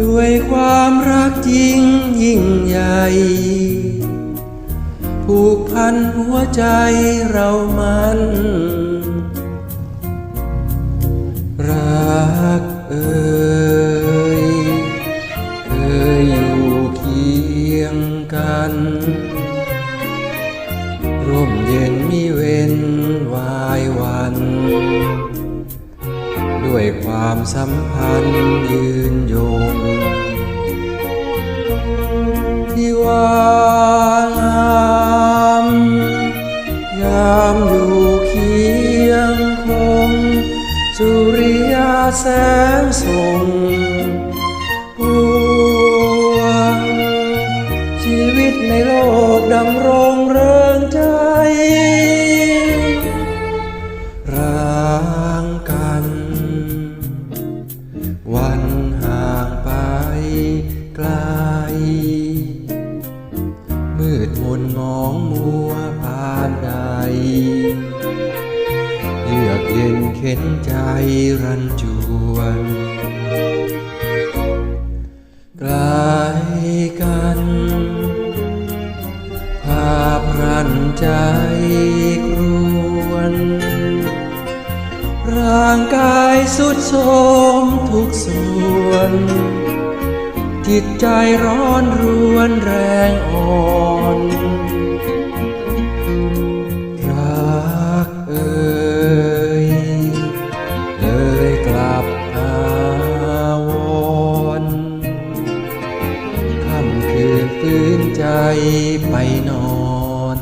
ด้วยความรักจริงยิ่งใหญ่ ผูกพันหัวใจเรามัน รักเอ่ยเคยอยู่เคียงกัน ร่มเย็นมีเว้นวายวัน ด้วยความสัมพันธ์ยืนยงที่ว่างามยามอยู่เคียงคง สุริยาแสงส่งปวงชีวิตในโลกดำรง นเข็นใจรันจวนไกลกัน ภาพรันใจกรวน ร่างกายสุดโทมทุกส่วน จิตใจร้อนรวนแรงอ่อน ไปนอน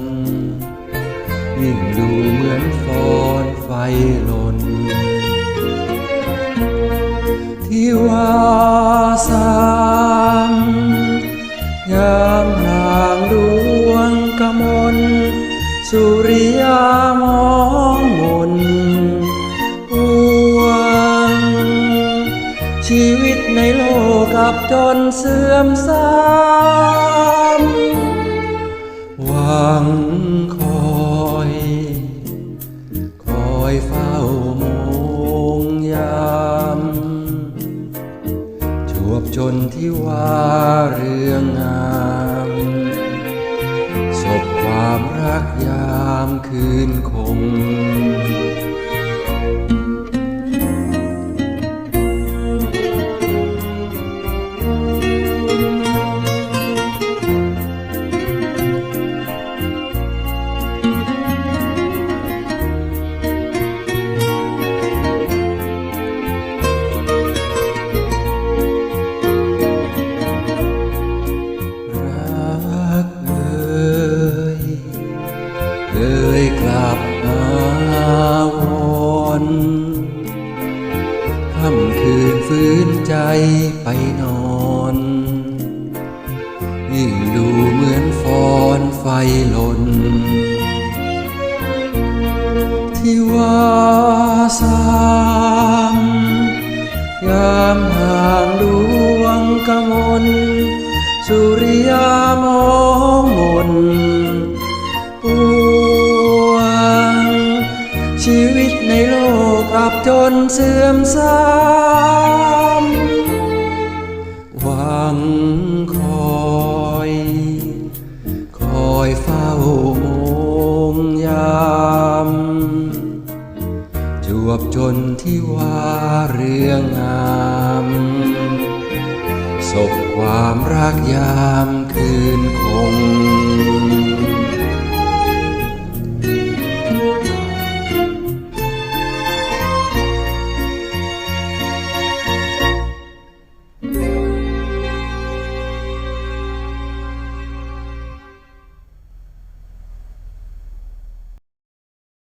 ยิ่งดูเหมือนฟอนไฟลน ที่ว่าสามยามห่างดวงกมลสุริยามองมนปวง ชีวิตในโลกกับจนเสื่อมทราม วังคอย คอยเฝ้ามองยามชวบจนที่ว่าเรื่องงามศพความรักยามคืนคง ใจไปนอนยิ่งดูเหมือนฟอนไฟหล่นที่ว่าสามยามห่างดวงกมลสุริยามองมนปวง ชีวิตในโลกอับจนเสื่อมทราม ที่ว่าเรื่องงามศพความรักยามคืนคง